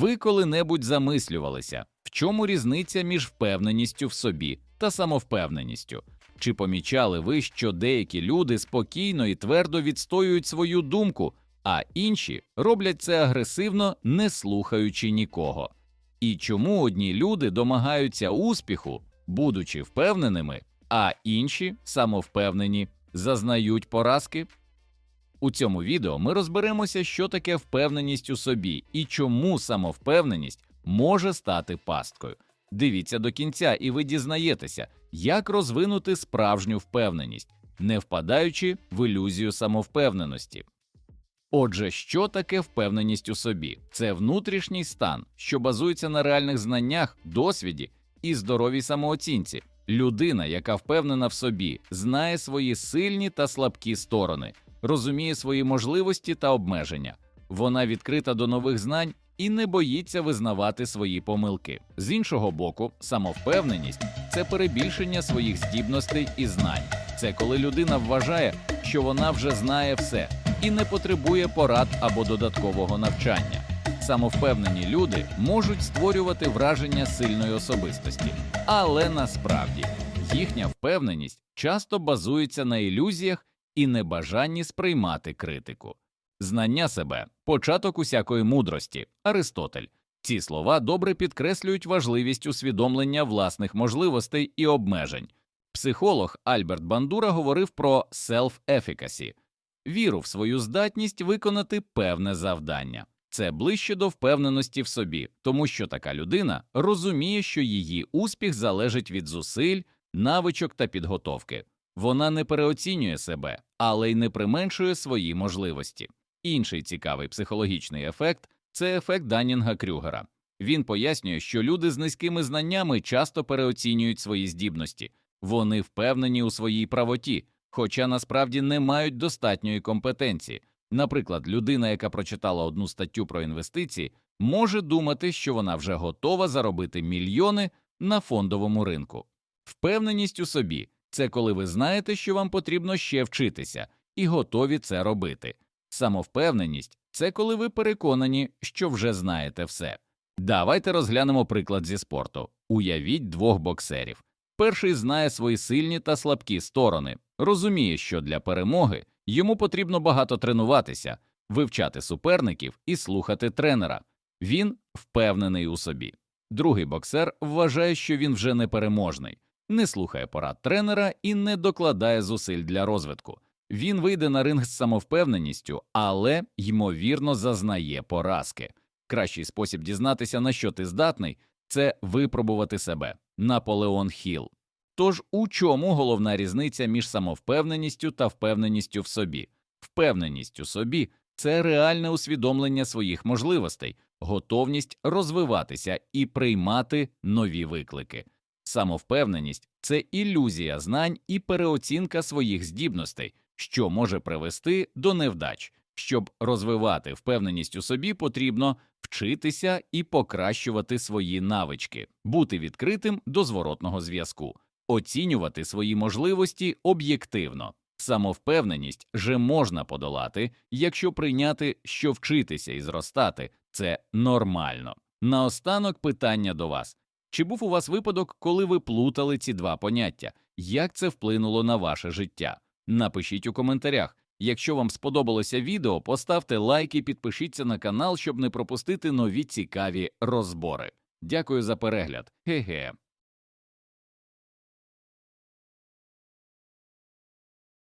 Ви коли-небудь замислювалися, в чому різниця між впевненістю в собі та самовпевненістю? Чи помічали ви, що деякі люди спокійно і твердо відстоюють свою думку, а інші роблять це агресивно, не слухаючи нікого? І чому одні люди домагаються успіху, будучи впевненими, а інші самовпевнені, зазнають поразки? У цьому відео ми розберемося, що таке впевненість у собі і чому самовпевненість може стати пасткою. Дивіться до кінця, і ви дізнаєтеся, як розвинути справжню впевненість, не впадаючи в ілюзію самовпевненості. Отже, що таке впевненість у собі? Це внутрішній стан, що базується на реальних знаннях, досвіді і здоровій самооцінці. Людина, яка впевнена в собі, знає свої сильні та слабкі сторони, розуміє свої можливості та обмеження. Вона відкрита до нових знань і не боїться визнавати свої помилки. З іншого боку, самовпевненість це перебільшення своїх здібностей і знань. Це коли людина вважає, що вона вже знає все і не потребує порад або додаткового навчання. Самовпевнені люди можуть створювати враження сильної особистості, але насправді їхня впевненість часто базується на ілюзіях і небажанні сприймати критику. Знання себе початок усякої мудрості. Аристотель. Ці слова добре підкреслюють важливість усвідомлення власних можливостей і обмежень. Психолог Альберт Бандура говорив про self-efficacy – віру в свою здатність виконати певне завдання. Це ближче до впевненості в собі, тому що така людина розуміє, що її успіх залежить від зусиль, навичок та підготовки. Вона не переоцінює себе, але й не применшує свої можливості. Інший цікавий психологічний ефект це ефект Данінга Крюгера. Він пояснює, що люди з низькими знаннями часто переоцінюють свої здібності, вони впевнені у своїй правоті, хоча насправді не мають достатньої компетенції. Наприклад, людина, яка прочитала одну статтю про інвестиції, може думати, що вона вже готова заробити мільйони на фондовому ринку. Впевненість у собі це коли ви знаєте, що вам потрібно ще вчитися, і готові це робити. Самовпевненість це коли ви переконані, що вже знаєте все. Давайте розглянемо приклад зі спорту. Уявіть двох боксерів. Перший знає свої сильні та слабкі сторони, розуміє, що для перемоги йому потрібно багато тренуватися, вивчати суперників і слухати тренера. Він впевнений у собі. Другий боксер вважає, що він вже непереможний, не слухає порад тренера і не докладає зусиль для розвитку. Він вийде на ринг з самовпевненістю, але ймовірно зазнає поразки. Кращий спосіб дізнатися, на що ти здатний, це випробувати себе. Наполеон Хіл. Тож у чому головна різниця між самовпевненістю та впевненістю в собі? Впевненість у собі це реальне усвідомлення своїх можливостей, готовність розвиватися і приймати нові виклики. Самовпевненість це ілюзія знань і переоцінка своїх здібностей, що може привести до невдач. Щоб розвивати впевненість у собі, потрібно вчитися і покращувати свої навички, бути відкритим до зворотного зв'язку, оцінювати свої можливості об'єктивно. Самовпевненість же можна подолати, якщо прийняти, що вчитися і зростати це нормально. Наостанок питання до вас: чи був у вас випадок, коли ви плутали ці два поняття? Як це вплинуло на ваше життя? Напишіть у коментарях. Якщо вам сподобалося відео, поставте лайк і підпишіться на канал, щоб не пропустити нові цікаві розбори. Дякую за перегляд. Ге-ге.